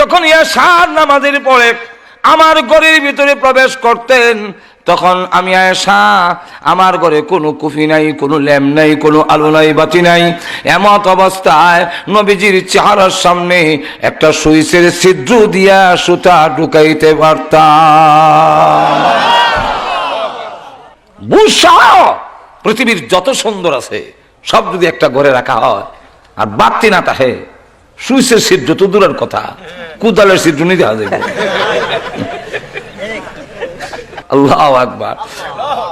যখন ইয়াশার নামাজের পরে আমার ঘরের ভিতরে প্রবেশ করতেন, তখন আমি আয়েশা, আমার ঘরে কোনো কুফি নাই, কোনো ল্যাম্প নাই, কোনো আলো নাই, বাতি নাই। এমত অবস্থায় নবীজির চেহারার সামনে একটা সুইচের ছিদ্র দিয়া সুতা ঢুকাইতে পারতাম। পৃথিবীর যত সুন্দর আছে, সব যদি একটা ঘরে রাখা হয়, আর বাড়তি না তাহে সুইসের ছিদ্র তো দূরের কথা কুদালের ছিদ্র নিতে হবে আল্লাহ আকবার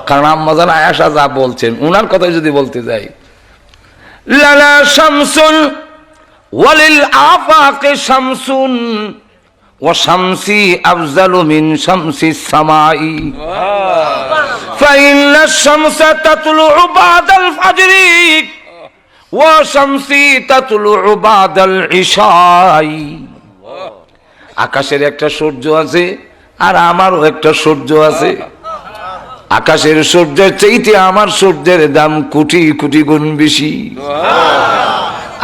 কারণ আম্মাজান আয়াসা যা বলছেন উনার কথাই যদি বলতে যাই লালা শামসুন ওয়ালিল আফাকে শামসুন ও শামসি আফজালু মিন শামসি সামাই فإن الشمس تطلع بعد الفجر আকাশের একটা সূর্য আছে আর আমারও একটা সূর্য আছে। আকাশের সূর্যের চাইতে আমার সূর্যের দাম কোটি কোটি গুণ বেশি।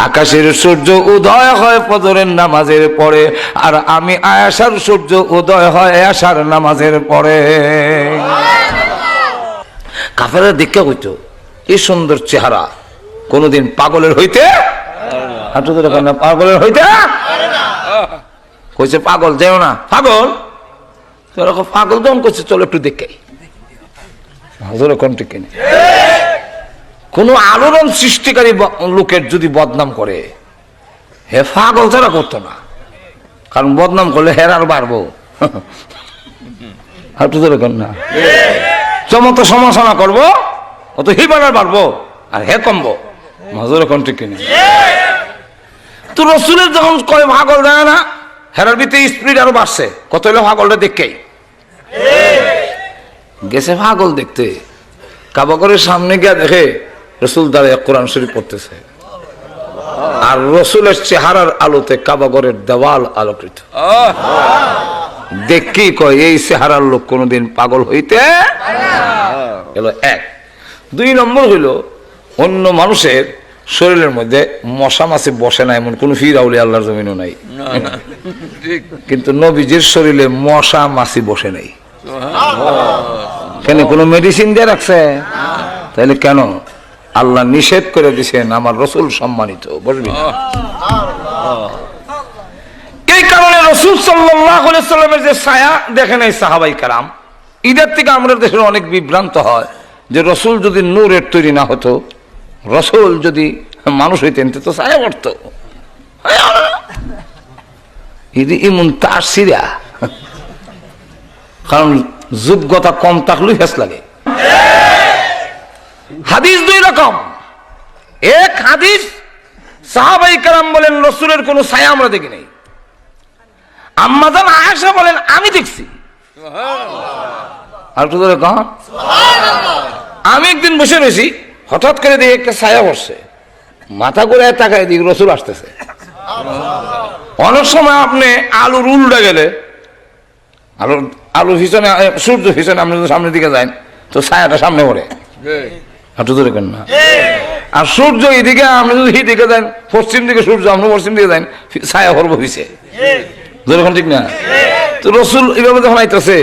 আকাশের সূর্য উদয় হয় ফজরের নামাজের পরে আর আমি আয়াসার সূর্য উদয় হয় আয়াসার নামাজের পরে। কাফেরা দেখে হইতো এই সুন্দর চেহারা। কোনদিন পাগলের হইতে হাঁটু ধরে না, পাগলের হইতে? কইছে পাগল যেও না। পাগল? তোরা পাগল যখন করছে চলো একটু দেখে হাজরে কোন ঠিক কিনে কোন আলোড়ন সৃষ্টিকারী লোকের যদি বদনাম করে হে পাগল তারা করতো না কারণ বদনাম করলে হের আর বাড়বো। হাঁটু ধরে কর না। যত সমালোচনা করব অত হিবানার বাড়বো আর হে কমবো। মাজরে কোন ঠিক কিনে। তো রসুলের যখন কয় পাগল দেয় না, হেরার ভিতরে স্পিড আরও বাড়ছে। কত হলো পাগলটা দেখেই? গেছে পাগল দেখতে। কাবাগরের সামনে গিয়ে দেখে রসুল দাঁড়িয়ে কোরআন শরীফ পড়তেছে। আর রসুলের চেহারার আলোতে কাবাগরের দেওয়াল আলোকিত। দেখি কয়, এই চেহারার লোক কোনোদিন পাগল হইতে এলো এক। দুই নম্বর হইল, অন্য মানুষের শরীরের মধ্যে মশা মাছি বসে না এমন কোন ফির আউলি আল্লাহর জমিনও নাই। কিন্তু নবীজির শরীরে মশা মাছি বসে নাই। কেন কোনো মেডিসিন দিয়ে রাখছে? তাহলে কেন? আল্লাহ নিষেধ করে দিছেন আমার রসুল সম্মানিত বসবি এই কারণে রসুল সাল্লামের যে ছায়া দেখে এই সাহাবাই কারাম ঈদের থেকে আমাদের দেশের অনেক বিভ্রান্ত হয় যে রসুল যদি নূরের তৈরি না হতো রসুল যদি মানুষ হইতেন, তো পড়তো। ইদি ইমন তার সিরা কারণ যোগ্যতা কম থাকলেই ফেস লাগে। হাদিস দুই রকম। এক হাদিস সাহাবাই কারাম বলেন, রসুলের কোনো ছায়া আমরা দেখি নাই। আম্মাজান আয়েশা বলেন, আমি দেখছি। আর আমি একদিন বসে রয়েছি। হঠাৎ করে দেখি একটা ছায়া বসছে মাথা করে তাকায় দিক রসুল আসতেছে। অনেক সময় আপনি আলুর উল্টা গেলে, আলুর আলু পিছনে সূর্য পিছনে আপনি যদি সামনের দিকে যান, তো ছায়াটা সামনে পড়ে। হাঁটু ধরে কেন না? আর সূর্য এদিকে, আপনি যদি যান, পশ্চিম দিকে সূর্য, আপনি পশ্চিম দিকে যান ছায়া পড়ব পিছে যেরকম ঠিক না? তো রসুল এইভাবে যখন আইতেছে,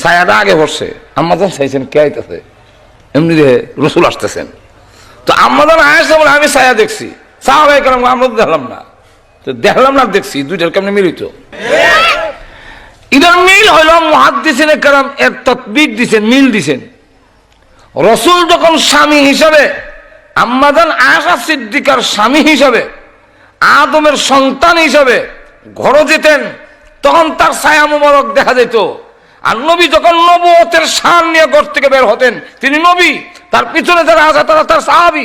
ছায়াটা আগে পড়ছে আম্মাজান চাইছেন, কে আইতেছে? এমনি রসুল আসতেছেন। তো আম্মাজান আয়েসা বলে, আমি ছায়া দেখছি। সাহাবাই আমরা তো দেখলাম না। তো দেখলাম না, দেখছি। দুইটার কেমনি মিলিত? ইদার মিল হইল, মহাদ্দিসেন কারাম এর তৎবিক দিছেন, মিল দিছেন। রসুল যখন স্বামী হিসাবে আম্মাদান আশা সিদ্দিকার স্বামী হিসাবে, আদমের সন্তান হিসাবে ঘর যেতেন, তখন তার ছায়া মুবারক দেখা যেত। আর নবী যখন নবতের সার নিয়ে ঘর থেকে বের হতেন, তিনি নবী, তার পিছনে যারা আছে তারা তার সাহাবি।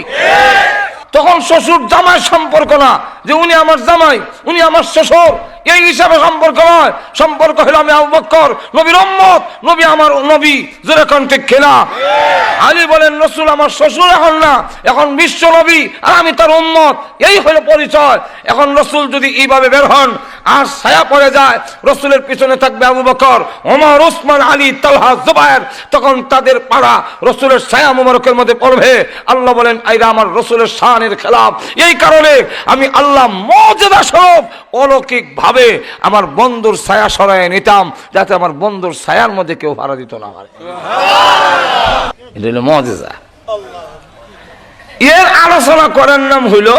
তখন শ্বশুর জামাই সম্পর্ক না, যে উনি আমার জামাই, উনি আমার শ্বশুর, এই হিসাবে সম্পর্ক নয়। সম্পর্ক হলো আমি আবু নবীর উম্মত, নবী আমার নবী যেরকম ঠিক খেলা। আলী বলেন, রসুল আমার শ্বশুর এখন না, এখন বিশ্ব নবী, আর আমি তার উম্মত। এই হলো পরিচয়। এখন রসুল যদি এইভাবে বের হন আর ছায়া পড়ে যায় রসুলের পিছনে থাকবে আবু বকর ওমর ওসমান আলী তালহা জুবায়ের। তখন তাদের পাড়া রসুলের ছায়া মুবারকের মধ্যে পড়বে। আল্লাহ বলেন আইরা আমার রসুলের শানের খেলাফ। এই কারণে আমি আল্লাহ মর্যাদা স্বরূপ অলৌকিক ভাবে আমার বন্ধুর ছায়া সরায় নিতাম যাতে আমার বন্ধুর ছায়ার মধ্যে কেউ ভাড়া দিত না পারে এটা হলো মজেজা এর আলোচনা করার নাম হইল